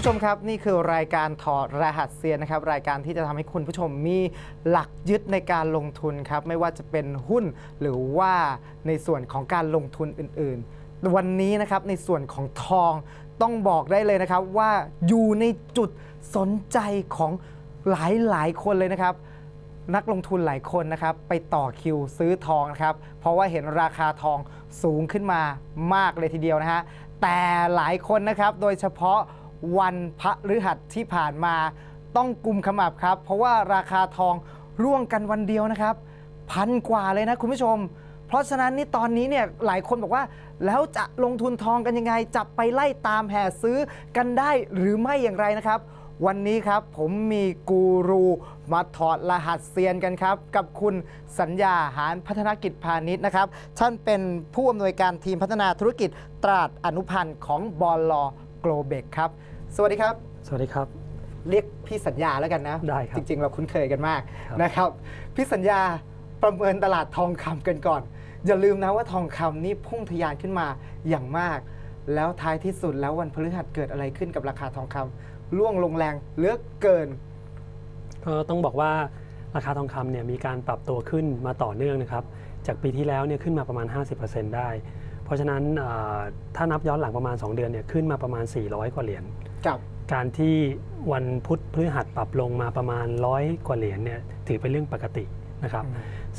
ผู้ชมครับนี่คือรายการถอดรหัสเซียนนะครับ รายการที่จะทำให้คุณผู้ชมมีหลักยึดในการลงทุนครับ ไม่ว่าจะเป็นหุ้นหรือว่าในส่วนของการลงทุนอื่นๆ วันนี้นะครับในส่วนของทองต้องบอกได้เลยนะครับว่าอยู่ในจุดสนใจของหลายหลายคนเลยนะครับ นักลงทุนหลายคนนะครับ ไปต่อคิวซื้อทองนะครับ เพราะว่าเห็นราคาทองสูงขึ้นมามากเลยทีเดียวนะฮะแต่หลายคนนะครับโดยเฉพาะ วันพระฤหัสที่ผ่านมาต้องกุมขมับครับ เพราะว่าราคาทองร่วงกันวันเดียวนะครับ พันกว่าเลยนะคุณผู้ชม เพราะฉะนั้นนี่ตอนนี้เนี่ยหลายคนบอกว่า แล้วจะลงทุนทองกันยังไงจะไปไล่ตามแห่ซื้อกันได้หรือไม่อย่างไรนะครับ วันนี้ครับผมมีกูรูมาถอดรหัสเซียนกันครับ กับคุณสัญญาหารพัฒนกิจพาณิชย์นะครับท่านเป็นผู้อำนวยการทีมพัฒนาธุรกิจตราดอนุพันธ์ของบอลลโกลเบกครับ สวัสดีครับ สวัสดีครับ เรียกพี่สัญญาแล้วกันนะ ได้ครับ จริง ๆ เราคุ้นเคยกันมากครับนะครับ พี่สัญญาประเมินตลาดทองคำกันก่อน อย่าลืมนะว่าทองคำนี่พุ่งทะยานขึ้นมาอย่างมาก แล้วท้ายที่สุดแล้ววันพฤหัสเกิดอะไรขึ้นกับราคาทองคำล่วงลงแรงเหลือกเกิน ก็ต้องบอกว่าราคาทองคำเนี่ยมีการปรับตัวขึ้นมาต่อเนื่องนะครับ จากปีที่แล้วเนี่ยขึ้นมาประมาณ 50%ได้ เพราะฉะนั้นเอ่อถ้านับย้อนหลังประมาณ 2 เดือนเนี่ยขึ้นมาประมาณ 400 กว่าเหรียญกับการที่วันพุธพฤหัสปรับลงมาประมาณ100กว่าเหรียญเนี่ยถือเป็นเรื่องปกตินะครับ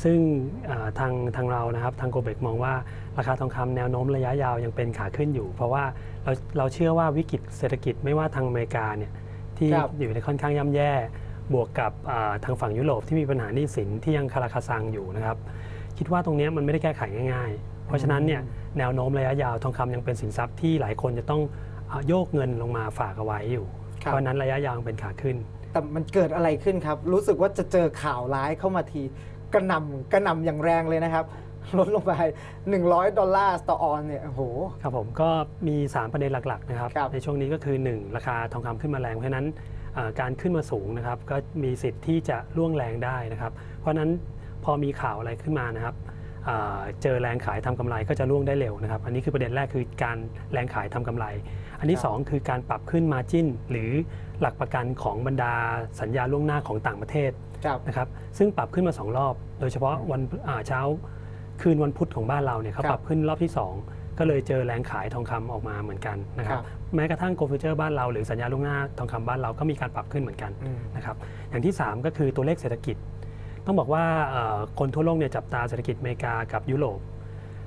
ซึ่งเอ่อทางทางเรานะครับทางโกเบกมองว่าราคาทองคำแนวโน้มระยะยาวยังเป็นขาขึ้นอยู่ เพราะว่าเราเราเชื่อว่าวิกฤตเศรษฐกิจไม่ว่าทางอเมริกาเนี่ยที่ครับอยู่ในค่อนข้างย่ำแย่ บวกกับอ่าทางฝั่งยุโรปที่มีปัญหาหนี้สินที่ยังคาราคาซังอยู่นะครับ คิดว่าตรงเนี้ยมันไม่ได้แก้ไขง่ายๆ เพราะฉะนั้นเนี่ยแนวโน้มระยะยาวทองคำยังเป็นสินทรัพย์ที่หลายคนจะต้องเอาโยกเงินลงมาฝากเอาไว้อยู่ครับเพราะฉะนั้นระยะยาวยังเป็นขาขึ้น แต่มันเกิดอะไรขึ้นครับ รู้สึกว่าจะเจอข่าวร้ายเข้ามาทีกระหน่ำกระหน่ำอย่างแรงเลยนะครับลดลงไป 100 ดอลลาร์ต่อออนเนี่ยโอ้โหครับผมก็มี 3 ประเด็นหลัก ๆ นะครับครับในช่วงนี้ก็คือ 1 ราคาทองคำขึ้นมาแรง เพราะฉะนั้นเอ่อการขึ้นมาสูงนะครับ ก็มีสิทธิ์ที่จะร่วงแรงได้นะครับ เพราะฉะนั้นพอมีข่าวอะไรขึ้นมานะครับ เอ่อเจอแรงขายทำกำไรก็จะร่วงได้เร็วนะครับ อันนี้คือประเด็นแรกคือการแรงขายทำกำไร อันที่ครับ2คือการปรับขึ้นมาจิ้น หรือหลักประกันของบรรดาสัญญาล่วงหน้าของต่างประเทศกับนะครับซึ่งปรับขึ้นมา 2 รอบ โดยเฉพาะวันอ่าเช้าคืนวันพุธของบ้านเราเนี่ยเขาครับปรับขึ้นรอบที่ 2 ก็เลยเจอแรงขายทองคำออกมาเหมือนกันนะครับครับแม้กระทั่งโกลฟิวเจอร์บ้านเราหรือสัญญาล่วงหน้าทองคำบ้านเราก็มีการปรับขึ้นเหมือนกันอืมนะครับอย่างที่ 3 ก็คือตัวเลขเศรษฐกิจ ต้องบอกว่าเอ่อคนทั่วโลกเนี่ยจับตาเศรษฐกิจอเมริกากับยุโรป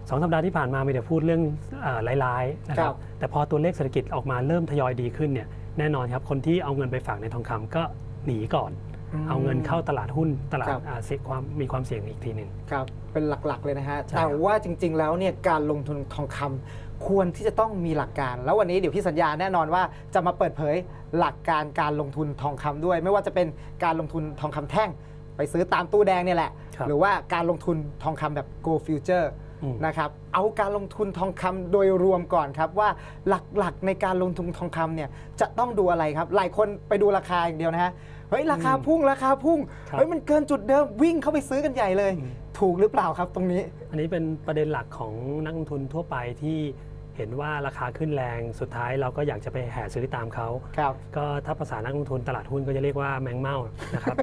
สองสัปดาห์ที่ผ่านมามีแต่พูดเรื่องเอ่อร้ายๆนะคครัรับบแต่พอตัวเลขเศรษฐกิจออกมาเริ่มทยอยดีขึ้นเนี่ยแน่นอนครับคนที่เอาเงินไปฝากในทองคำก็หนีก่อนมเอาเงินเข้าตลาดหุ้นตลาดครับอ่าเสี่ยงความมีความเสี่ยงอีกทีหนึ่งครับเป็นหลักๆเลยนะฮะใช่แต่ครับว่าจริง ๆ แล้วเนี่ยการลงทุนทองคำควรที่จะต้องมีหลักการ แล้ววันนี้เดี๋ยวพี่สัญญาแน่นอนว่าจะมาเปิดเผยหลักการการลงทุนทองคำด้วย ไม่ว่าจะเป็นการลงทุนทองคำแท่ง ไปซื้อตามตู้แดงเนี่ยแหละ ครับหรือว่าการลงทุนทองคำแบบ go future อืม นะครับเอาการลงทุนทองคำโดยรวมก่อนครับ ว่าหลักๆในการลงทุนทองคำเนี่ยจะต้องดูอะไรครับ หลายคนไปดูราคาอย่างเดียวนะฮะเฮ้ยราคาพุ่งราคาพุ่งครับ เฮ้ยมันเกินจุดเดิมวิ่งเข้าไปซื้อกันใหญ่เลยอืมถูกหรือเปล่าครับตรงนี้ อันนี้เป็นประเด็นหลักของนักลงทุนทั่วไปที่ เห็นว่าราคาขึ้นแรงสุดท้ายเราก็อยากจะไปแห่ซื้อตามเขา ครับก็ถ้าภาษานักลงทุนตลาดหุ้นก็จะเรียกว่าแมงเม่านะครับ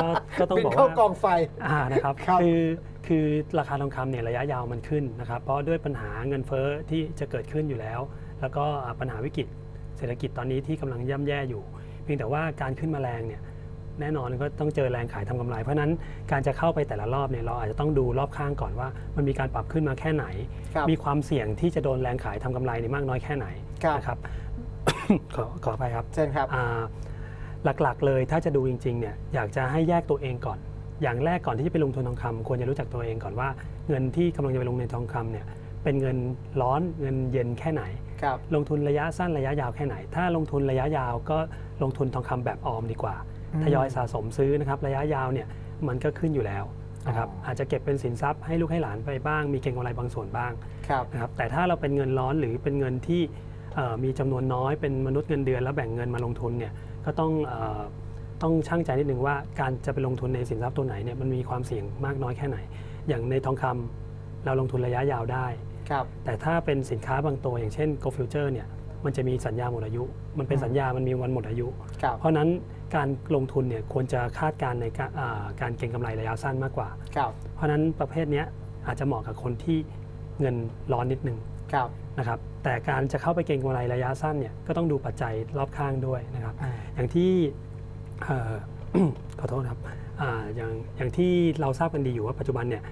ก็ก็ต้องบินบอกเข้าว่ากองไฟ อ่านะครับครับคือคือราคาทองคำเนี่ยระยะยาวมันขึ้นนะครับ เพราะด้วยปัญหาเงินเฟ้อที่จะเกิดขึ้นอยู่แล้ว แล้วก็อ่าปัญหาวิกฤตเศรษฐกิจตอนนี้ที่กำลังย่ำแย่อยู่ เพียงแต่ว่าการขึ้นมาแรงเนี่ย แน่นอนก็ต้องเจอแรงขายทำกำไร เพราะฉะนั้นการจะเข้าไปแต่ละรอบเนี่ยเราอาจจะต้องดูรอบข้างก่อนว่า มันมีการปรับขึ้นมาแค่ไหนครับมีความเสี่ยงที่จะโดนแรงขายทำกำไรในมากน้อยแค่ไหนครับนะครับขอขอไปครับเชิญครับอ่าหลักๆ เลยถ้าจะดูจริงๆเนี่ยอยากจะให้แยกตัวเองก่อน อย่างแรกก่อนที่จะไปลงทุนทองคำควรจะรู้จักตัวเองก่อนว่า เงินที่กำลังจะไปลงในทองคำเนี่ยเป็นเงินร้อนเงินเย็นแค่ไหนครับลงทุนระยะสั้นระยะยาวแค่ไหน ถ้าลงทุนระยะยาวก็ลงทุนทองคำแบบออมดีกว่าอืม ทยอยสะสมซื้อนะครับระยะยาวเนี่ยมันก็ขึ้นอยู่แล้วนะครับอ๋อออาจจะเก็บเป็นสินทรัพย์ให้ลูกให้หลานไปบ้าง มีเก็งกำไรบางส่วนบ้างครับนะครับแต่ถ้าเราเป็นเงินร้อนหรือเป็นเงินที่เอ่อมีจำนวนน้อยเป็นมนุษย์เงินเดือน แล้วแบ่งเงินมาลงทุนเนี่ยก็ต้องเอ่อต้องช่างใจนิดนึงว่าการจะไปลงทุนในสินทรัพย์ตัวไหนเนี่ยมันมีความเสี่ยงมากน้อยแค่ไหน อย่างในทองคำเราลงทุนระยะยาวได้ครับแต่ถ้าเป็นสินค้าบางตัวอย่างเช่น Gold Future เนี่ยมันจะมีสัญญาหมดอายุ มันเป็นอืมสัญญา มันมีวันหมดอายุครับเพราะฉะนั้น การลงทุนเนี่ยควรจะคาดการณ์ในการอ่าการเก็งกำไรระยะสั้นมากกว่าครับเพราะฉะนั้นประเภทเนี้ยอาจจะเหมาะกับคนที่เงินร้อนนิดนึงครับนะครับ แต่การจะเข้าไปเก็งกำไรระยะสั้นเนี่ยก็ต้องดูปัจจัยรอบข้างด้วยนะครับอ่าอย่างที่เอ่อขอโทษครับอ่าอย่างอย่างที่เราทราบกันดีอยู่ว่าปัจจุบันเนี่ย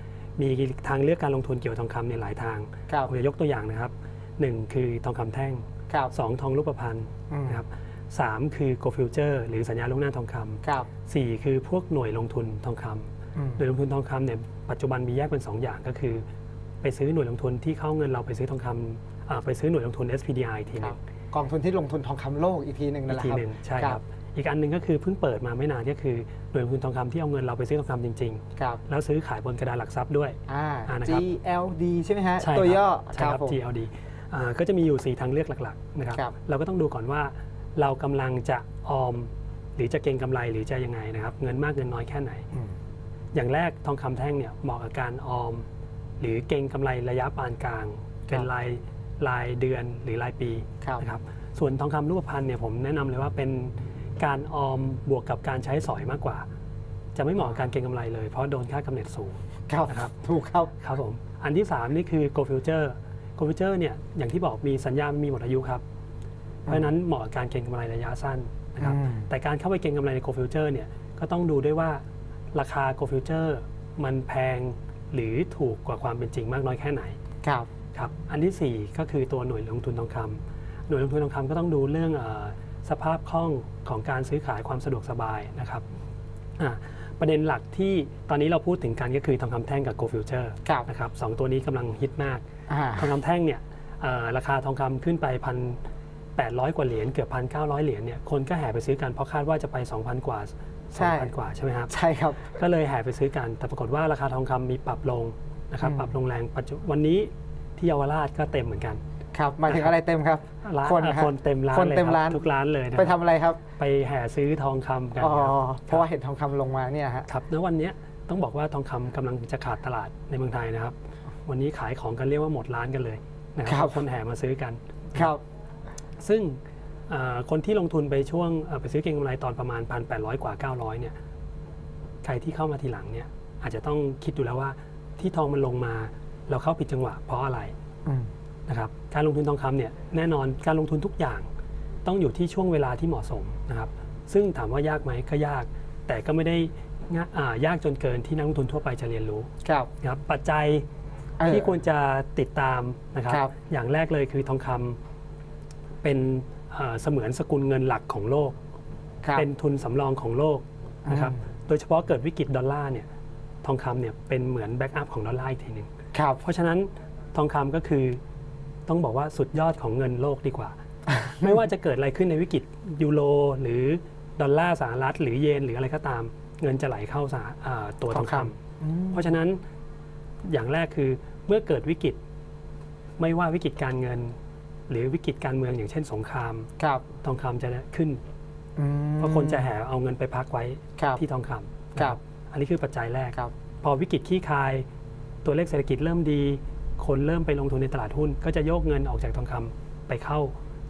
มีทางเลือกการลงทุนเกี่ยวกับทองคำเนี่ยหลายทางครับผมจะยกตัวอย่างนะครับหนึ่งคือทองคำแท่งครับสองทองรูปพรรณอืมนะครับ สามคือ go future หรือสัญญาล่วงหน้าทองคครับำสี่คือพวกหน่วยลงทุนทองคำอืมหน่วยลงทุนทองคำเนี่ยปัจจุบันมีแยกเป็น 2 อย่างก็คือ ไปซื้อหน่วยลงทุนที่เข้าเงินเราไปซื้อทองคำอ่าไปซื้อหน่วยลงทุน SPDR อีกทีหคนึรับงกองทุนที่ลงทุนทองคำโลกอีกทีหนึ่งนั่นแหละอีกทีครับหนึ่งใช่คครัรับบอีกอันหนึ่งก็คือเพิ่งเปิดมาไม่นานก็คือหน่วยลงทุนทองคำที่เอาเงินเราไปซื้อทองคำจริงครับๆแล้วซื้อขายบนกระดานหลักทรัพย์ด้วยอ่าอ่านะครับ GLD ใช่ไหมฮะใช่ตัวครับย่อใช่ครับผม GLD อ่าก็จะมีอยู่ 4 ทางเลือกหลักๆนะครับครับเราก็ต้องดูก่อนว่า เรากำลังจะออม หรือจะเก็งกำไรหรือจะยังไงนะครับ เงินมากเงินน้อยแค่ไหนอืมอย่างแรกทองคำแท่งเนี่ยเหมาะกับการออม หรือเก็งกำไรระยะปานกลาง เป็นรายรายเดือนหรือรายปีครับนะครับส่วนทองคำรูปพรรณเนี่ยผมแนะนำเลยว่าเป็นการออมบวกกับการใช้สอยมากกว่า จะไม่เหมาะกับการเก็งกำไรเลย เพราะโดนค่ากำเนิดสูงครับนะครับถูกครับครับผมอันที่ 3 นี่คือ Go Future Go Future เนี่ยอย่างที่บอกมีสัญญา มีหมดอายุครับ เพราะฉะนั้นเหมาะกับการเก็งกำไรระยะสั้นนะครับอืมแต่การเข้าไปเก็งกำไรใน Go Future เนี่ยก็ต้องดูด้วยว่าราคา Go Future มันแพงหรือถูกกว่าความเป็นจริงมากน้อยแค่ไหนครับครับอันที่ 4 ก็คือตัวหน่วยลงทุนทองคำหน่วยลงทุนทองคำก็ต้องดูเรื่องเออสภาพคล่องของการซื้อขายความสะดวกสบายนะครับอะประเด็นหลักที่ตอนนี้เราพูดถึงกันก็คือทองคำแท่งกับ Go Future ครับนะครับสองตัวนี้กำลังฮิตมากอ่าทองคำแท่งเนี่ยเอ่อราคาทองคำขึ้นไปพัน แปดร้อยกว่าเหรียญเกือบพันเก้าร้อยเหรียญเนี่ยคนก็แห่ไปซื้อกันเพราะคาดว่าจะไป 2,000 กว่าใช่2,000กว่าใช่ไหมครับ ใช่ครับ ก็เลยแห่ไปซื้อกัน แต่ปรากฏว่าราคาทองคำมีปรับลงนะครับอืมปรับลงแรงปัจจุวันนี้ที่เยาวราชก็เต็มเหมือนกัน ครับหมายถึงอะไรเต็มครับร้านคนเอ่อฮะคนเต็มร้านคนเลยเต็มครับร้านทุกร้านเลยนะไปคทำรับอะไรครับ ไปแห่ซื้อทองคำกันอ๋อครับเพราะว่าเห็นทองคำลงมาเนี่ยฮะ ครับณวันเนี้ยต้องบอกว่าทองคำกำลังจะขาดตลาดในเมืองไทยนะครับ วันนี้ขายของกันเรียกว่าหมดร้านกันเลยนะคครัรับบคนแห่มาซื้อกัน ครับ ซึ่งเอ่อคนที่ลงทุนไปช่วงเอ่อไปซื้อเก็งกำไรตอนประมาณ 1,800 กว่า 900เนี่ยใครที่เข้ามาทีหลังเนี่ยอาจจะต้องคิดดูแล้วว่าที่ทองมันลงมาเราเข้าผิดจังหวะเพราะอะไรอืมนะครับการลงทุนทองคำเนี่ยแน่นอนการลงทุนทุกอย่าง ต้องอยู่ที่ช่วงเวลาที่เหมาะสมนะครับซึ่งถามว่ายากไหมก็ยาก แต่ก็ไม่ได้ง่าอ่ายากจนเกินที่นักลงทุนทั่วไปจะเรียนรู้ครับนะครับปัจจัยเออที่ควรจะติดตามนะครับครับอย่างแรกเลยคือทองคำ เป็นเอ่อเสมือนสกุลเงินหลักของโลกครับเป็นทุนสำรองของโลกนะครับอืมโดยเฉพาะเกิดวิกฤตดอลลาร์เนี่ยทองคำเนี่ยเป็นเหมือนแบ็กอัพของดอลลาร์อีกทีหนึ่งครับเพราะฉะนั้นทองคำก็คือต้องบอกว่าสุดยอดของเงินโลกดีกว่า ไม่ว่าจะเกิดอะไรขึ้นในวิกฤตยูโรหรือดอลลาร์สหรัฐหรือเยนหรืออะไรก็ตาม เงินจะไหลเข้าสหอ่าตัวทองคำอืมเพราะฉะนั้นอย่างแรกคือเมื่อเกิดวิกฤตไม่ว่าวิกฤตการเงิน หรือวิกฤตการเมืองอย่างเช่นสงครามครับทองคำจะขึ้นอืมเพราะคนจะแห่เอาเงินไปพักไว้ครับที่ทองคำนะครับ อันนี้คือปัจจัยแรก ครับ พอวิกฤตขี้คาย ตัวเลขเศรษฐกิจเริ่มดี คนเริ่มไปลงทุนในตลาดหุ้น ก็จะโยกเงินออกจากทองคำไปเข้า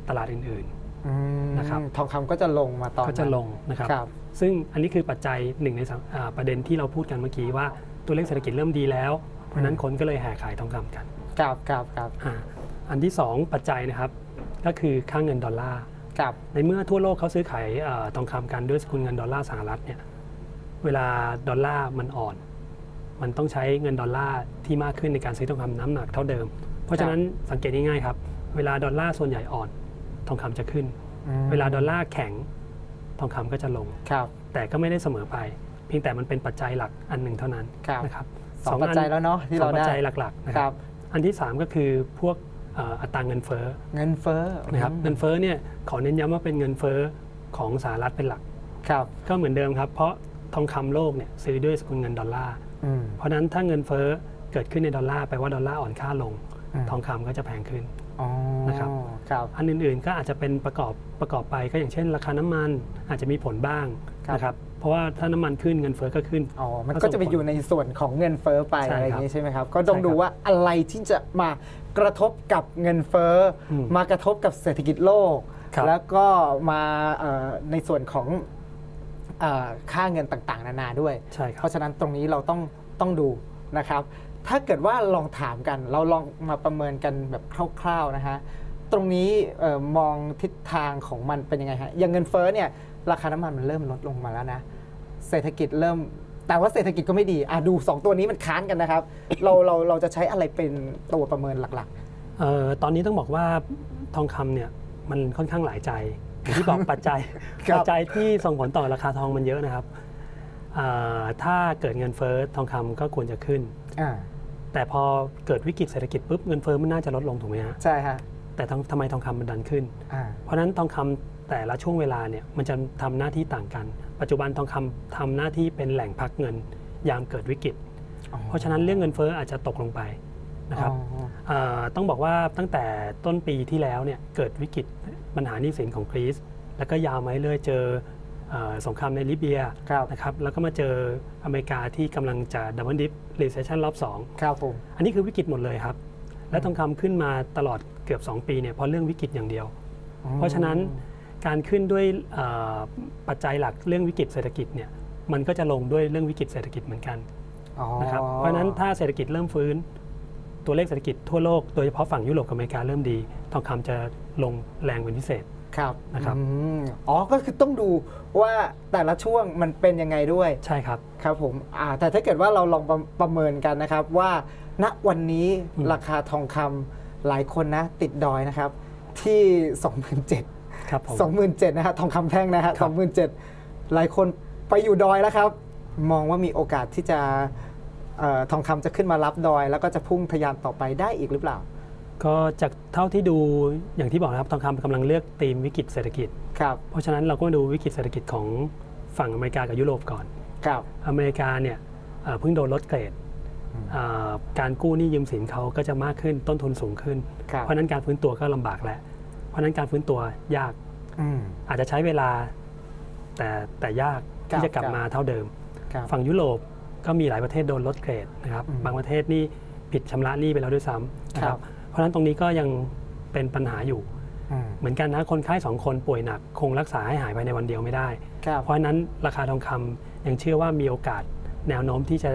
ตลาดอื่น อืมนะครับ ทองคำก็จะลงมาตอนๆ ก็จะลงนะครับครับ ซึ่งอันนี้คือปัจจัยหนึ่งในสามอ่าประเด็นที่เราพูดกันเมื่อกี้ว่าตัวเลขเศรษฐกิจเริ่มดีแล้ว เพราะฉะนั้นคนก็เลยแห่ขายทองคำกันครับครับครับอา อันที่ 2 ปัจจัยนะครับ ก็คือค่าเงินดอลลาร์ครับในเมื่อทั่วโลกเขาซื้อขายเอ่อทองคำกันด้วยสกุลเงินดอลลาร์สหรัฐเนี่ยเวลาดอลลาร์มันอ่อน มันต้องใช้เงินดอลลาร์ที่มากขึ้นในการซื้อทองคำน้ำหนักเท่าเดิม เพราะฉะนั้นสังเกตง่ายๆครับ เวลาดอลลาร์ส่วนใหญ่อ่อนทองคำจะขึ้น อืมเวลาดอลลาร์แข็งทองคำก็จะลง ครับแต่ก็ไม่ได้เสมอไป เพียงแต่มันเป็นปัจจัยหลักอันหนึ่งเท่านั้นครับนะครับสองปัจจัยแล้วเนาะที่สอเรางปัจได้จัยหลักๆนะคครัรับ บ อันที่ 3 ก็คือพวกเอ่ออัตราเงินเฟ้อเงินเฟ้อนะครับอืมเงินเฟ้อเนี่ยขอเน้นย้ำว่าเป็นเงินเฟ้อของสหรัฐเป็นหลักครับก็เหมือนเดิมครับ เพราะทองคำโลกเนี่ยซื้อด้วยสกุลเงินดอลลาร์อืมเพราะฉะนั้นถ้าเงินเฟ้อเกิดขึ้นในดอลลาร์แปลว่าดอลลาร์อ่อนค่าลงอืมทองคำก็จะแพงขึ้นอ๋อนะครับครับอันอื่นๆก็อาจจะเป็นประกอบประกอบไปก็อย่างเช่น ราคาน้ำมันอาจจะมีผลบ้างครับนะครับผราะว่าถ้าน้ำมันขึ้นเงินเฟ้อก็ขึ้นอ๋อมันก็ก็ส่งจะไปผลอยู่ในส่วนของเงินเฟ้อไปใช่อะไรอครับย่างนี้ใช่ไหมครับก็ต้องใช่ครับดูว่าอะไรที่จะมา กระทบกับเงินเฟ้ออมมากระทบกับเศรษฐกิจโลก ครับแล้วก็มาเอ่อในส่วนของเออค่าเงินต่างๆ นานาด้วย ใช่คเพรับราะฉะนั้นตรงนี้เราต้องต้องดูนะครับ ถ้าเกิดว่าลองถามกัน เราลองมาประเมินกันแบบคร่าวๆนะฮะตรงนี้เออมองทิศทางของมันเป็นยังไงฮะอย่างเงินเฟ้อเนี่ยราคาน้ำมันมันเริ่มลดลงมาแล้วนะ เศรษฐกิจเริ่ม แต่ว่าเศรษฐกิจก็ไม่ดีอะดู 2 ตัวนี้มันค้านกันนะครับ เราเราเราจะใช้อะไรเป็นตัวประเมินหลักเอ่อตอนนี้ต้องบอกว่าทองคำเนี่ยมันค่อนข้างหลายใจอย่างที่บอกปัจจัยครับปัจจัยที่ส่งผลต่อราคาทองมันเยอะนะครับเอ่อถ้าเกิดเงินเฟ้อทองคำก็ควรจะขึ้น ๆอ่าแต่พอเกิดวิกฤตเศรษฐกิจปุ๊บเงินเฟ้อมันน่าจะลดลงถูกไหมฮะใช่ฮะแต่ทำทำไมทองคำมันดันขึ้น อ่าเพราะฉะนั้นทองคำแต่ละช่วงเวลาเนี่ยมันจะทำหน้าที่ต่างกัน ปัจจุบันทองคำทำหน้าที่เป็นแหล่งพักเงิน ยามเกิดวิกฤตอ๋อเพราะฉะนั้นเรื่องเงินเฟ้ออาจจะตกลงไปนะครับอ๋อเอ่อต้องบอกว่าตั้งแต่ต้นปีที่แล้วเนี่ยเกิดวิกฤตปัญหาหนี้สินของกรีซแล้วก็ยาวมาเรื่อยๆเจอเอ่อสงครามในลิเบียครับนะครับแล้วก็มาเจออเมริกาที่กำลังจะดับเบิลดิฟรีเซชชันรอบ2ครับผม อันนี้คือวิกฤตหมดเลยครับ และทองคำขึ้นมาตลอดเกือบ 2 ปีเนี่ยเพราะเรื่องวิกฤตอย่างเดียว เพราะฉะนั้น การขึ้นด้วยเอ่อปัจจัยหลักเรื่องวิกฤตเศรษฐกิจเนี่ยมันก็จะลงด้วยเรื่องวิกฤตเศรษฐกิจเหมือนกันอ๋อนะครับเพราะฉะนั้นถ้าเศรษฐกิจเริ่มฟื้น ตัวเลขเศรษฐกิจทั่วโลกโดยเฉพาะฝั่งยุโรปกับอเมริกาเริ่มดี ทองคำจะลงแรงเป็นพิเศษครับนะครับอืมอ๋อก็คือต้องดูว่าแต่ละช่วงมันเป็นยังไงด้วยใช่ครับครับผมอ่าแต่ถ้าเกิดว่าเราลองประประเมินกันนะครับว่าณวันนี้อืมราคาทองคำหลายคนนะติดดอยนะครับที่ 27,000 ครับผม 27,000นะฮะทองคำแท่งนะฮะครับ 27,000หลายคนไปอยู่ดอยแล้วครับ มองว่ามีโอกาสที่จะเอ่อทองคำจะขึ้นมารับดอย แล้วก็จะพุ่งทะยานต่อไปได้อีกหรือเปล่าก็จากเท่าที่ดูอย่างที่บอกนะครับทองคำกำลังเลือกธีมวิกฤตเศรษฐกิจ ครับเพราะฉะนั้นเราก็มาดูวิกฤตเศรษฐกิจของฝั่งอเมริกากับยุโรปก่อน ครับ อเมริกาเนี่ยเอ่อเพิ่งโดนลดเกรดอืมเอ่อการกู้หนี้ยืมสินเขาก็จะมากขึ้นต้นทุนสูงขึ้น ครับ เพราะฉะนั้นการฟื้นตัวก็ลำบากแล้วเพราะฉะนั้นการฟื้นตัวยาก อืมอาจจะใช้เวลาแต่แต่ยากครับที่จะกลับครับมาเท่าเดิมครับฝั่งยุโรปก็มีหลายประเทศโดนลดเกรดนะครับอืมบางประเทศนี่ผิดชำระหนี้ไปแล้วด้วยซ้ำนะคครัรับบเพราะฉะนั้นตรงนี้ก็ยังเป็นปัญหาอยู่อืมเหมือนกันนะคนไข้สองคนป่วยหนัก คงรักษาให้หายภายในวันเดียวไม่ได้ครับเพราะฉะนั้นราคาทองคำยังเชื่อว่ามีโอกาสแนวโน้มที่จะ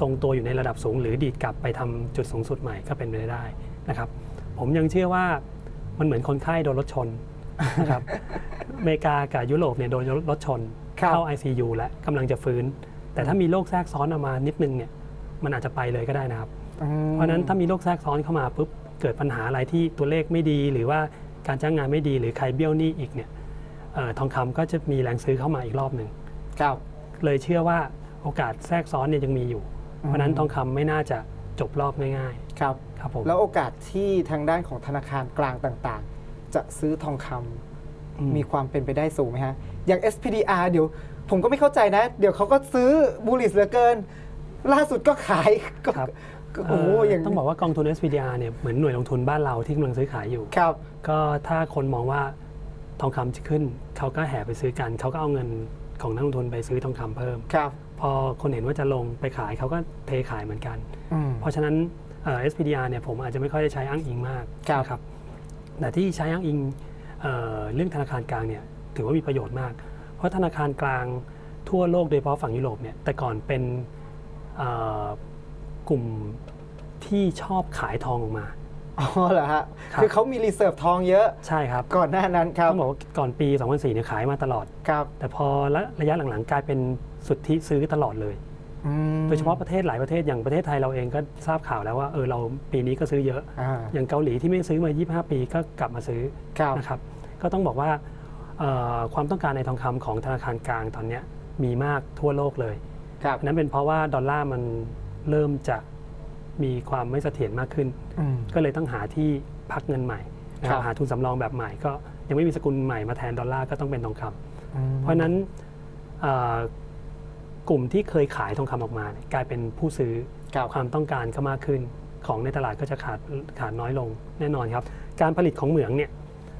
ทรงตัวอยู่ในระดับสูง หรือดีดกลับไปทำจุดสูงสุดใหม่ก็เป็นไปได้นะครับ ผมยังเชื่อว่ามันเหมือนคนไข้โดนรถชน นะครับอเมริกากับยุโรปเนี่ยโดนรถชนครับเข้า ICU และกำลังจะฟื้น แต่ถ้ามีโรคแทรกซ้อนออกมานิดนึงเนี่ยมันอาจจะไปเลยก็ได้นะครับอืมเพราะฉะนั้นถ้ามีโรคแทรกซ้อนเข้ามาปุ๊บเกิดปัญหาอะไรที่ตัวเลขไม่ดี หรือว่าการจ้างงานไม่ดีหรือใครเบี้ยวหนี้อีกเนี่ยเอ่อทองคำก็จะมีแรงซื้อเข้ามาอีกรอบหนึ่งครับเลยเชื่อว่าโอกาสแทรกซ้อนเนี่ยยังมีอยู่ เพราะฉะนั้นทองคำไม่น่าจะจบรอบง่ายครับๆครับผม แล้วโอกาสที่ทางด้านของธนาคารกลางต่างๆ จะซื้อทองคำอืมมีความเป็นไปได้สูงไหมฮะ อย่าง SPDR เดี๋ยวผมก็ไม่เข้าใจนะ เดี๋ยวเขาก็ซื้อบูลิสเหลือเกิน ล่าสุดก็ขายก็ครับก็โอ้โหเอ่ออย่างต้องบอกว่ากองทุน SPDR เนี่ยเหมือนหน่วยลงทุนบ้านเราที่กำลังซื้อขายอยู่ครับ ก็ถ้าคนมองว่าทองคำจะขึ้น เขาก็แห่ไปซื้อกัน เขาก็เอาเงินของนักลงทุนไปซื้อทองคำเพิ่มครับพอคนเห็นว่าจะลงไปขายเขาก็เทขายเหมือนกันอืมเพราะฉะนั้นเอ่อ SPDR เนี่ยผมอาจจะไม่ค่อยได้ใช้อ้างอิงมากครับนะครับ แต่ที่ใช้อ้างอิงเอ่อเรื่องธนาคารกลางเนี่ยถือว่ามีประโยชน์มาก เพราะธนาคารกลางทั่วโลกโดยเฉพาะฝั่งยุโรปเนี่ยแต่ก่อนเป็นเอ่อกลุ่มที่ชอบขายทองออกมาอ๋อเหรอฮะครับคือเขามีรีเซิร์ฟทองเยอะใช่ครับ ก่อนหน้านั้นครับต้องบอกว่าก่อนปี 2004เนี่ยขายมาตลอดครับแต่พอระระยะหลังๆ กลายเป็นสุทธิซื้อตลอดเลยอืม โดยเฉพาะประเทศหลายประเทศอย่างประเทศไทยเราเองก็ทราบข่าวแล้วว่าเออเราปีนี้ก็ซื้อเยอะอ่าอย่างเกาหลีที่ไม่ซื้อมา 25 ปีก็กลับมาซื้อครับนะครับก็ต้องบอกว่าเอ่อความต้องการในทองคำของธนาคารกลางตอนเนี้ยมีมากทั่วโลกเลยครับอันนั้นเป็นเพราะว่าดอลลาร์มันเริ่มจะมีความไม่เสถียรมากขึ้นอืมก็เลยต้องหาที่พักเงินใหม่นะคครัรับบหาทุนสำรองแบบใหม่ก็ยังไม่มีสกุลใหม่มาแทนดอลลาร์ก็ต้องเป็นทองคำอืมเพราะฉะนั้นเอ่อ กลุ่มที่เคยขายทองคำออกมาเนี่ยกลายเป็นผู้ซื้อครับความต้องการก็มากขึ้น ของในตลาดก็จะขาดขาดน้อยลงแน่นอนครับ การผลิตของเหมืองเนี่ย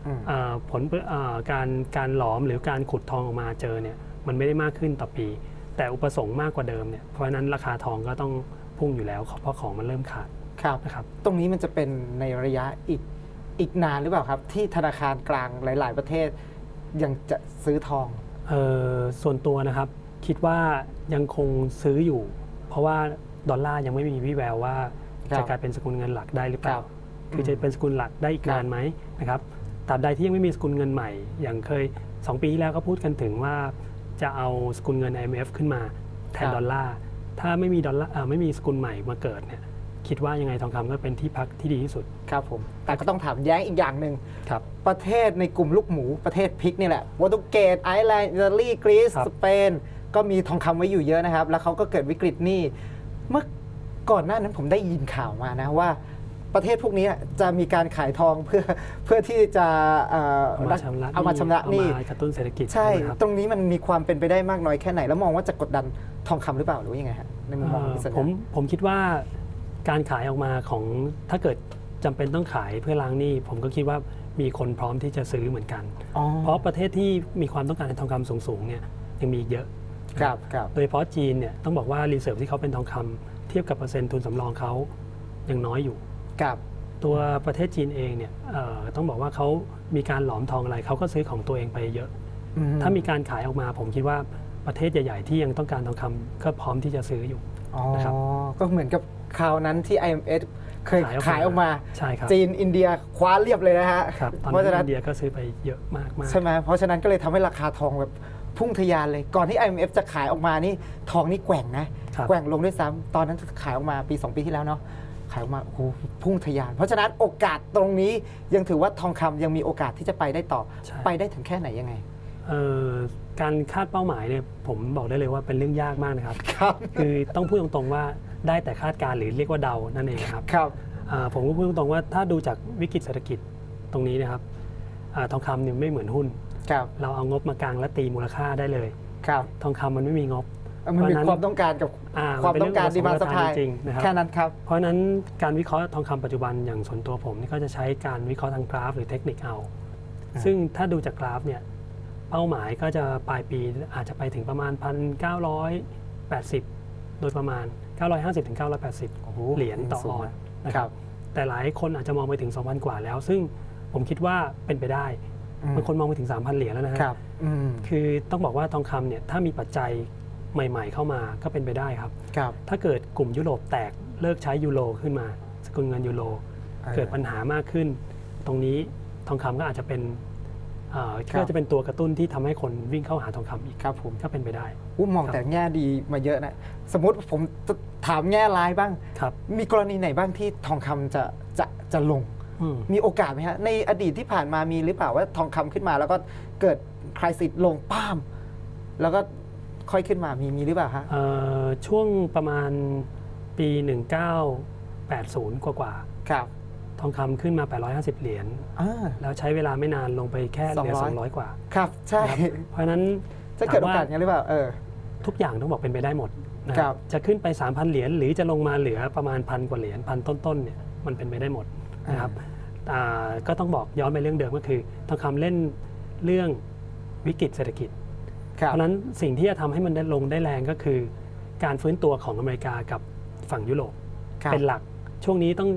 อืมเอ่อผลเอ่อการการหลอมหรือการขุดทองออกมาเจอเนี่ยมันไม่ได้มากขึ้นต่อปี แต่อุปสงค์มากกว่าเดิมเนี่ยเพราะฉะนั้นราคาทองก็ต้องพุ่งอยู่แล้วเพราะของมันเริ่มขาดครับนะครับตรงนี้มันจะเป็นในระยะอีกอีกนานหรือเปล่าครับ ที่ธนาคารกลางหลาย ๆ ประเทศยังจะซื้อทองเอ่อส่วนตัวนะครับ คิดว่ายังคงซื้ออยู่ เพราะว่าดอลลาร์ยังไม่มีวี่แววว่าครับจะกลายเป็นสกุลเงินหลักได้หรือเปล่าครับคือจะเป็นสกุลหลักได้อีกครับนานไหมนะครับตราบใดที่ยังไม่มีสกุลเงินใหม่ อย่างเคย 2 ปีที่แล้วก็พูดกันถึงว่าจะเอาสกุลเงิน IMF ขึ้นมาแทนครับดอลลาร์ ถ้าไม่มีดอลลาร์เอ่อไม่มีสกุลใหม่มาเกิดเนี่ยคิดว่ายังไงทองคำก็เป็นที่พักที่ดีที่สุด ครับผม แต่ก็ต้องถามแย้งอีกอย่างหนึ่งครับ ประเทศในกลุ่มลูกหมูประเทศพริกนี่แหละโปรตุเกสไอร์แลนด์อิตาลีกรีซครับสเปน ก็มีทองคำไว้อยู่เยอะนะครับ แล้วเขาก็เกิดวิกฤตหนี้เมื่อก่อนหน้านั้นผมได้ยินข่าวมานะว่าประเทศพวกนี้จะมีการขายทองเพื่อเพื่อที่จะเอ่อเอามาชำระเอามาชำระหนี้เอามากระตุ้นเศรษฐกิจใช่ไหมครับตรงนี้มันมีความเป็นไปได้มากน้อยแค่ไหน แล้วมองว่าจะกดดันทองคำหรือเปล่าหรือว่ายังไงฮะในมุมมองของพี่สัญผญามผมคิดว่าการขายออกมาของถ้าเกิดจำเป็นต้องขายเพื่อล้างหนี้ผมก็คิดว่ามีคนพร้อมที่จะซื้อเหมือนกันอ๋อเพราะประเทศที่มีความต้องการในทองคำสูงๆเนี่ยยังมีอีกเยอะ ครับครับโดยเฉพาะจีนเนี่ยต้องบอกว่ารีเซิร์ฟที่เขาเป็นทองคำเทียบกับเปอร์เซ็นต์ทุนสำรองเขายังน้อยอยู่ครับตัวประเทศจีนเองเนี่ยเอ่อต้องบอกว่าเขามีการหลอมทองอะไรเขาก็ซื้อของตัวเองไปเยอะอืถ้ามีการขายออกมาผมคิดว่าประเทศใหญ่ ๆ ที่ยังต้องการทองคำก็พร้อมที่จะซื้ออยู่อ๋อนะครับก็เหมือนกับคราวนั้นที่ IMF เคยขายออกมาใช่ครับจีนอินเดียคว้าเรียบเลยนะฮะครับตอนเพราะฉะนั้นั้นนอินเดียก็ซื้อไปเยอะมากมากใช่ไหมเพราะฉะนั้นก็เลยทำให้ราคาทองแบบ พุ่งทะยานเลย ก่อนที่ IMF จะขายออกมานี่ทองนี่แกว่งนะครับแกว่งลงด้วยซ้ำตอนนั้นขายออกมาปี 2 ปีที่แล้วเนาะขายออกมาโอ้โหพุ่งทะยาน เพราะฉะนั้นโอกาสตรงนี้ยังถือว่าทองคำยังมีโอกาสที่จะไปได้ต่อใช่ไปได้ถึงแค่ไหนยังไงเอ่อการคาดเป้าหมายเนี่ยผมบอกได้เลยว่าเป็นเรื่องยากมากนะครับครับ คือต้องพูดตรงๆว่าได้แต่คาดการณ์หรือเรียกว่าเดานั่นเองครับครับอ่าผมก็พูดตรงๆว่าถ้าดูจากวิกฤตเศรษฐกิจตรงนี้นะครับอาทองคำเนี่ยไม่เหมือนหุ้น ครับเราเอางบมากลางและตีมูลค่าได้เลย ครับ ทองคำมันไม่มีงบ มันมีเพราะฉะนั้นความต้องการกับอ่าความนเป็นต้องการดีเมาสผสพายจริงๆนะครับ แค่นั้นครับ เพราะฉะนั้นการวิเคราะห์ทองคำปัจจุบันอย่างส่วนตัวผมนี่ก็จะใช้การวิเคราะห์ทางกราฟหรือเทคนิคเอา อ่า ซึ่งถ้าดูจากกราฟเนี่ยเป้าหมายก็จะปลายปีอาจจะไปถึงประมาณ 1,980 โดยประมาณ 950ถึงโอ้โห980 เหรียญต่อสูองอนนะนะคครัรับบแต่หลายคนอาจจะมองไปถึง 2,000 กว่าแล้ว ซึ่งผมคิดว่าเป็นไปได้อืม บางคนมองไปถึง 3,000 เหรียญแล้วนะฮะครับอืมคือต้องบอกว่าทองคำเนี่ยถ้ามีปัจจัยใหม่ ๆ เข้ามาก็เป็นไปได้ครับ ครับถ้าเกิดกลุ่มยุโรปแตกเลิกใช้ยูโรขึ้นมา สกุลเงินยูโรเออเกิดปัญหามากขึ้น ตรงนี้ทองคำก็อาจจะเป็นเอ่อครับ ก็จะเป็นตัวกระตุ้นที่ทำให้คนวิ่งเข้าหาทองคำอีกครับผมก็เป็นไปได้อู้มองแต่แง่ดีมาเยอะนะ สมมติผมถามแง่ร้ายบ้าง ครับ มีกรณีไหนบ้างที่ทองคำจะจะจะลงอื มมีโอกาสไหมฮะ ในอดีตที่ผ่านมามีหรือเปล่าว่าทองคำขึ้นมา แล้วก็เกิดคลายสิทธิ์ลงป้าม แล้วก็ค่อยขึ้นมามีมีหรือเปล่าฮะเอ่อช่วงประมาณปี 1980 กว่ากว่าครับๆทองคำขึ้นมา 850 เหรียญอ่าแล้วใช้เวลาไม่นานลงไปแค่เหลือ200 200กว่า ครับ ใช่นะครับเพราะฉะนั้นจะเกิดโอถามว่ากาสงั้นหรือเปล่าเออทุกอย่างต้องบอกเป็นไปได้หมดนะคครัรับบจะขึ้นไป 3,000 เหรียญหรือจะลงมาเหลือประมาณพันกว่าเหรียญพันต้นๆเนี่ยมันเป็นไปได้หมด นะครับอ่าก็ต้องบอกย้อนไปเรื่องเดิมก็คือทองคำเล่นเรื่องวิกฤตเศรษฐกิจครับเพราะฉะนั้นสิ่งที่จะทำให้มันได้ลงได้แรงก็คือ การฟื้นตัวของอเมริกากับฝั่งยุโรปครับเป็นหลักช่วงนี้ต้อง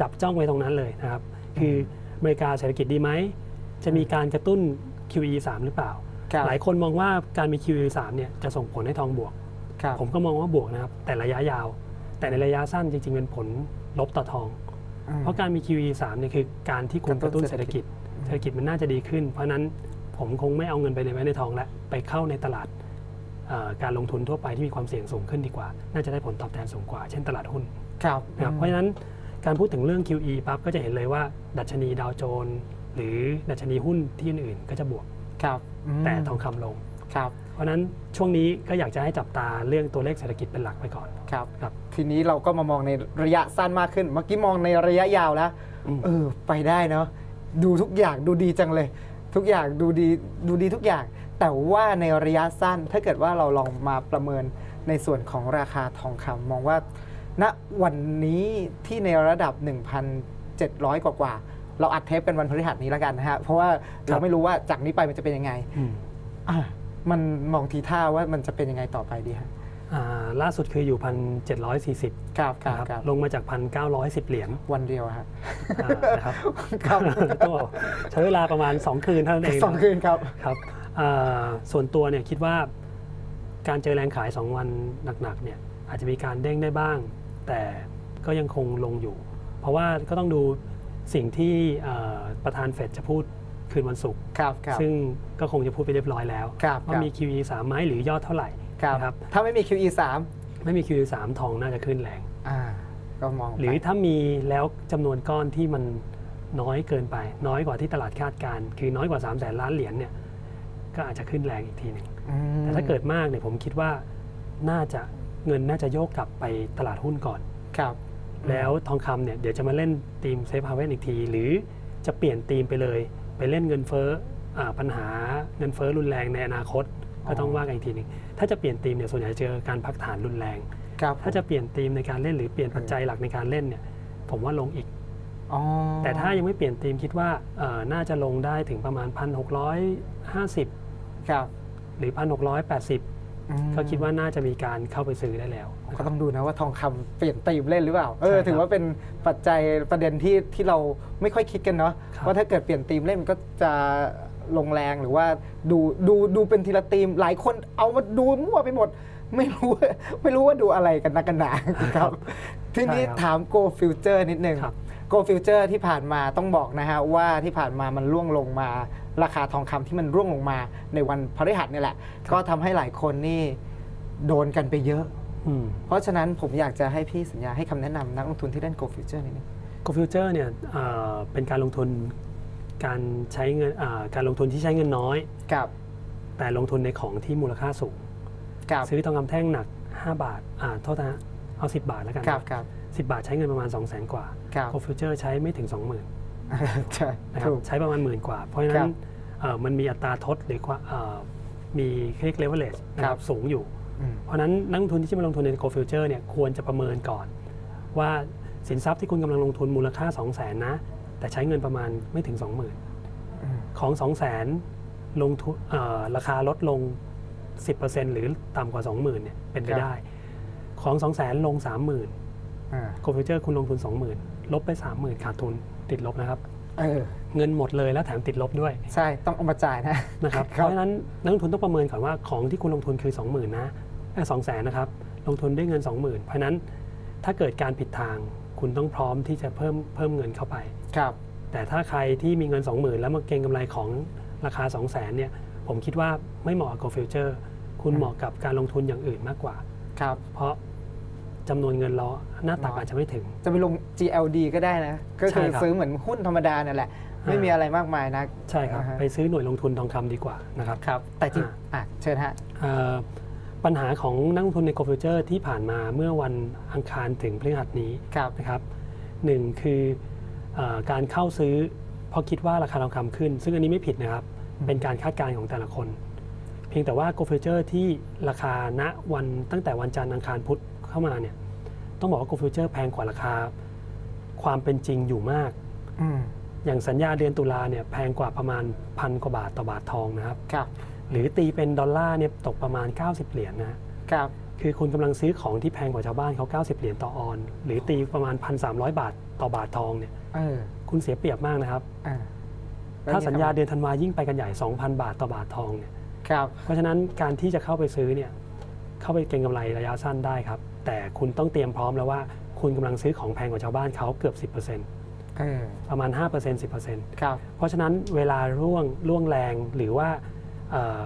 จับจ้องไว้ตรงนั้นเลยนะครับ คืออเมริกาเศรษฐกิจดีไหม จะมีการกระตุ้น QE 3 หรือเปล่าครับหลายคนมองว่าการมี QE 3เนี่ยจะส่งผลให้ทองบวกครับผมก็มองว่าบวกนะครับ แต่ระยะยาว แต่ในระยะสั้นจริง ๆ เป็นผลลบต่อทองอืม เพราะการมี QE 3 เนี่ยคือการที่คุณกกระระตุ้ตุ้นนเศเศรรษษฐฐกิกิจจเศรษฐกิจมันน่าจะดีขึ้น เพราะฉะนั้นผมคงไม่เอาเงินไปในไว้ในทองแล้วไปเข้าในตลาดเอ่อการลงทุนทั่วไปที่มีความเสี่ยงสูงขึ้นดีกว่า น่าจะได้ผลตอบแทนสูงกว่า เช่นตลาดหุ้นครับนะครับเพราะฉะนั้นการพูดถึงเรื่อง QE ปั๊บก็จะเห็นเลยว่า ดัชนีดาวโจนส์หรือดัชนีหุ้นที่อื่นๆก็จะบวกครับมแต่ทองคำลงครับ เพราะฉะนั้นช่วงนี้ก็อยากจะให้จับตาเรื่องตัวเลขเศรษฐกิจเป็นหลักไปก่อน ครับครับ ทีนี้เราก็มามองในระยะสั้นมากขึ้น เมื่อกี้มองในระยะยาวแล้ว อืม เออ ไปได้เนาะ ดูทุกอย่างดูดีจังเลย ทุกอย่างดูดีดูดีทุกอย่าง แต่ว่าในระยะสั้นถ้าเกิดว่าเราลองมาประเมินในส่วนของราคาทองคำมองว่า ณวันนี้ที่ในระดับ 1,700 กว่ากว่าๆเราอัดเทปกันวันพฤหัสนี้แล้วกันนะฮะ เพราะว่าเราไม่รู้ว่าจากนี้ไปมันจะเป็นยังไง อืม อะ มันมองทีท่าว่ามันจะเป็นยังไงต่อไปดีฮะอ่าล่าสุดคืออยู่พันเจ็ดร้อยสี่สิบครับครับนะครับครับลงมาจากพันเก้าร้อยสิบเหรียญวันเดียวฮะ อ่านะครับครับต้องบอกใช้เวลาประมาณ 2 คืนเท่านั้นเองสองคืนครับ ครับอ่าส่วนตัวเนี่ยคิดว่าการเจอแรงขาย 2 วันหนักๆเนี่ยอาจจะมีการเด้งได้บ้าง แต่ก็ยังคงลงอยู่ เพราะว่าก็ต้องดูสิ่งที่อ่าประธานเฟดจะพูด คืนวันศุกร์ครับครับ ซึ่งก็คงจะพูดไปเรียบร้อยแล้ว ครับว่ามี QE 3ไหมหรือยอดเท่าไหร่ครับนะครับ ถ้าไม่มี QE ไม่มี QE 3ทองน่าจะขึ้นแรง 3อ่า ก็มองไปหรือถ้ามีแล้วจำนวนก้อนที่มันน้อยเกินไป น้อยกว่าที่ตลาดคาดการณ์คือน้อยกว่า 3 0 0แสนล้านเหรียญเนี่ยก็อาจจะขึ้นแรงอีกทีหนึ่ง อืมแต่ถ้าเกิดมากเนี่ยผมคิดว่าน่าจะเงินน่าจะโยกกลับไปตลาดหุ้นก่อน ครับ แล้วทองคำเนี่ยเดี๋ยวจะมาเล่นทีมเซฟฮาเวนอีกที หรือจะเปลี่ยนทีมไปเลย ไปเล่นเงินเฟ้ออาปัญหาเงินเฟ้อรุนแรงในอนาคตก็ต้องว่ากันอีกทีหนึ่งถ้าจะเปลี่ยนทีมเนี่ยส่วนใหญ่จะเจอการพักฐานรุนแรงครับถ้าจะเปลี่ยนทีมในการเล่นหรือเปลี่ยนปัจจัยหลักในการเล่นเนี่ยผมว่าลงอีกอ๋อแต่ถ้ายังไม่เปลี่ยนทีมคิดว่าเอ่อน่าจะลงได้ถึงประมาณ 1,650 ครับ หรือ 1,680อืม ก็คิดว่าน่าจะมีการเข้าไปซื้อได้แล้วก็ต้องดูนะว่าทองคำเปลี่ยนตีมเล่นหรือเปล่าเออใช่ครับถือว่าเป็นปัจจัยประเด็นที่ที่เราไม่ค่อยคิดกันเนาะครับว่าถ้าเกิดเปลี่ยนตีมเล่นมันก็จะลงแรงหรือว่าดูดูดูเป็นทีละตีมหลายคนเอามาดูมั่วไปหมด ไม่รู้ว่าไม่รู้ว่าดูอะไรกันนักกันหนาครับ ทีนี้ใช่ครับถาม Go Future นิดนึงครับ Go Future ที่ผ่านมาต้องบอกนะฮะว่าที่ผ่านมามันร่วงลงมา ราคาทองคำที่มันร่วงลงมาในวันพฤหัสนี่แหละ ก็ทำให้หลายคนนี่โดนกันไปเยอะอืมเพราะฉะนั้นผมอยากจะให้พี่สัญญาให้คำแนะนำนักลงทุนที่เล่น Go Future นิดนึง Go Future เนี่ยเอ่อเป็นการลงทุนการใช้เงินอ่าการลงทุนที่ใช้เงินน้อยกับแต่ลงทุนในของที่มูลค่าสูงกับซื้อทองคำแท่งหนัก 5 บาทอ่าโทษนะฮะเอา 10 บาทแล้วกันกับกับ10 บาทใช้เงินประมาณ 2 0 0 0 0 0 กว่ากับ Go Future ใช้ไม่ถึง 20,000 ใช่นะครับถูก ใช้ประมาณหมื่นกว่า เพราะฉะคนั้รันบเอ่อมันมีอัตราทดหรือว่าเอ่อมีเรียก leverage นะคครัรับบ สูงอยู่ อืม เพราะฉะนั้นนักลงทุนที่จะมาลงทุนใน Go Future เนี่ยควรจะประเมินก่อน ว่าสินทรัพย์ที่คุณกำลังลงทุนมูลค่า 2 0 0 0 0 0นะ แต่ใช้เงินประมาณไม่ถึง20,000อืมของ 2 0 0 0 0 0ลงทุนเอ่อราคาลดลง 10%หรือต่ำกว่า 20,000เนี่ยเป็นไปได้ ของ 2 0 0 0 0 0ลง 30,000 อ่า Go Future คุณลงทุน 20,000 ลบไป 30,000 ขาดทุน ติดลบนะครับ เออ เงินหมดเลยแล้วแถมติดลบด้วยใช่ ต้องเอามาจ่ายนะ นะครับคเพรับ ราะฉะนั้นนักลงทุนต้องประเมินก่อนว่าของที่คุณลงทุนคือ 20,000นะสองแสนนะครับลงทุนด้วยเงิน 20,000 เพราะฉะนั้นถ้าเกิดการผิดทางคุณต้องพร้อมที่จะเพิ่มเพิ่มเงินเข้าไป ครับ แต่ถ้าใครที่มีเงิน 20,000 แล้วมาเก็งกำไรของราคา 200,000เนี่ยผมคิดว่าไม่เหมาะกับ Go Future คุณอืมเหมาะกับการลงทุนอย่างอื่นมากกว่า ครับ เพราะ จำนวนเงินล้อหน้าตักน้อยอาจจะไม่ถึง จะไปลง GLD ก็ได้นะ ก็คือใช่ครับ ซื้อเหมือนหุ้นธรรมดาเนี่ยแหละ ไม่อ่ามีมีอะไรมากมายนะ ใช่ครับ อ่าฮะ ไปซื้อหน่วยลงทุนทองคำดีกว่านะครับ ครับ แต่จริง อ่า อะ เชิญฮะ เอ่อปัญหาของนักลงทุนใน Go Future ที่ผ่านมาเมื่อวันอังคารถึงพฤหัสนี้ครับ นะครับหนึ่งคือเออการเข้าซื้อเพราะคิดว่าราคาทองคำขึ้น ซึ่งอันนี้ไม่ผิดนะครับ อืม เป็นการคาดการณ์ของแต่ละคน เพียงแต่ว่า Go Future ที่ราคาณวันตั้งแต่วันจันทร์อังคารพุธ เข้ามาเนี่ยต้องบอกว่า Go Future แพงกว่าราคา ความเป็นจริงอยู่มาก อืมอย่างสัญญาเดือนตุลาเนี่ยแพงกว่าประมาณพันกว่าบาทต่อบาททองนะครับ ครับหรือตีเป็นดอลลาร์เนี่ยตกประมาณ 90 เหรียญนะฮะครับคือคุณกำลังซื้อของที่แพงกว่าชาวบ้านเขา 90 เหรียญต่อออน หรือตีประมาณ 1,300 บาทต่อบาททองเนี่ยเออคุณเสียเปรียบมากนะครับ อ่าถ้าสัญญาแล้วเดือนธันวายิ่งไปกันใหญ่ 2,000 บาทต่อบาททองเนี่ยครับ เพราะฉะนั้นการที่จะเข้าไปซื้อเนี่ย เข้าไปเก็งกำไรระยะสั้นได้ครับ แต่คุณต้องเตรียมพร้อมแล้วว่าคุณกำลังซื้อของแพงกว่าชาวบ้านเขาเกือบ 10%เออประมาณ 5% 10%ครับเพราะฉะนั้นเวลาร่วงร่วงแรงหรือว่าเอ่อ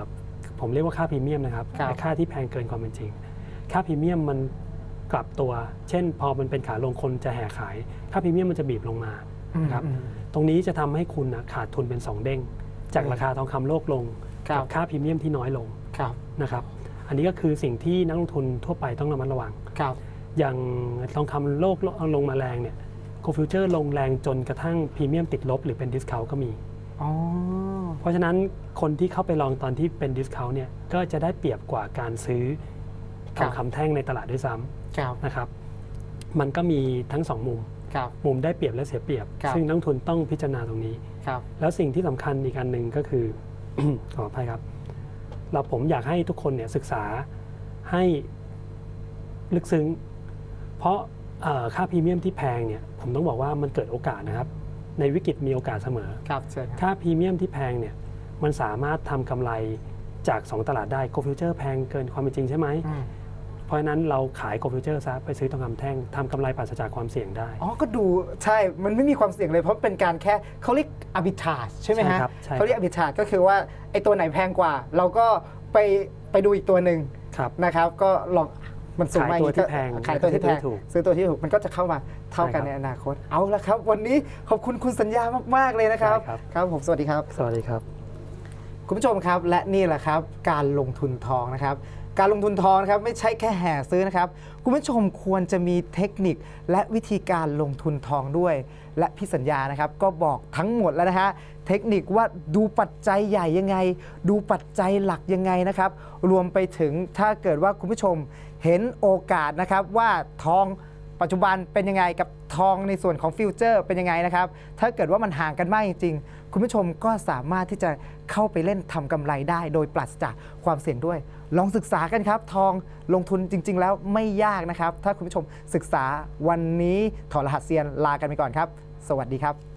ผมเรียกว่าค่าพรีเมียมนะครับครับค่าที่แพงเกินความเป็นจริง ค่าพรีเมียมมันกลับตัว เช่น พอมันเป็นขาลงคนจะแห่ขาย ค่าพรีเมียมมันจะบีบลงมานะครับอืมตรงนี้จะทำให้คุณนะขาดทุนเป็น 2 เด้ง จากอืมราคาทองคำโลกลงครับกัค่าพรีเมียมที่น้อยลงครับนะครับ อันนี้ก็คือสิ่งที่นักลงทุนทั่วไปต้องระมัดระวัง ครับ อย่างทองคำโลกลงมาแรงเนี่ยโกฟิวเจอร์ลงแรงจนกระทั่งพรีเมียมติดลบหรือเป็นดิสคาวก็มี อ๋อ เพราะฉะนั้นคนที่เข้าไปลองตอนที่เป็นดิสคาวเนี่ยก็จะได้เปรียบกว่าการซื้อทองคำแท่งในตลาดด้วยซ้ครับำนะครับ มันก็มีทั้งสองมุม ครับ มุมได้เปรียบและเสียเปรียบ ครับ ซึ่งนักลงทุนต้องพิจารณาตรงนี้ ครับ แล้วสิ่งที่สำคัญอีกอันหนึ่งก็คือ ขออภัยครับ เราผมอยากให้ทุกคนเนี่ยศึกษาให้ลึกซึ้ง เพราะเอ่อค่าพรีเมียมที่แพงเนี่ยผมต้องบอกว่ามันเกิดโอกาสนะครับ ในวิกฤตมีโอกาสเสมอครับเชิญครับค่าพรีเมียมที่แพงเนี่ยมันสามารถทำกำไรจาก 2 ตลาดได้โกลฟิวเจอร์แพงเกินความเป็นจริงใช่ไหมอืม เพราะฉะนั้นเราขายโกลฟิวเจอร์ซะไปซื้อทองคำแท่งทำกำไรปราศจากความเสี่ยงได้ อ๋อ ก็ดูใช่ มันไม่มีความเสี่ยงเลยเพราะเป็นการแค่เขาเรียก arbitrage ใช่ไหมใช่ฮะครับใช่ครับ เขาเรียก arbitrage ก็คือว่าไอ้ตัวไหนแพงกว่า เราก็ไปไปดูอีกตัวหนึ่งครับ นะครับ ก็ลองมันสูงมาขายตัวที่ก็แพงขายตัวที่แพง ซื้อตัวที่ถูกซื้อตัวที่ถูกมันก็จะเข้ามาเท่ากันใช่ในครับอนาคต เอาละครับ วันนี้ขอบคุณคุณสัญญามากๆเลยนะครับ ได้ครับ ครับผมสวัสดีครับ สวัสดีครับ คุณผู้ชมครับและนี่แหละครับการลงทุนทองนะครับ การลงทุนทองนะครับไม่ใช่แค่แห่ซื้อนะครับ คุณผู้ชมควรจะมีเทคนิคและวิธีการลงทุนทองด้วย และพี่สัญญานะครับก็บอกทั้งหมดแล้วนะฮะเทคนิคว่าดูปัจจัยใหญ่ยังไง ดูปัจจัยหลักยังไงนะครับรวมไปถึงถ้าเกิดว่าคุณผู้ชมเห็นโอกาสนะครับว่าทองปัจจุบันเป็นยังไงกับทองในส่วนของฟิวเจอร์เป็นยังไงนะครับ ถ้าเกิดว่ามันห่างกันมากจริง ๆ คุณผู้ชมก็สามารถที่จะเข้าไปเล่นทำกำไรได้ โดยปราศจากความเสี่ยงด้วย ลองศึกษากันครับ ทองลงทุนจริง ๆ แล้วไม่ยากนะครับ ถ้าคุณผู้ชมศึกษาวันนี้ถอดรหัสเซียนลากันไปก่อนครับ สวัสดีครับ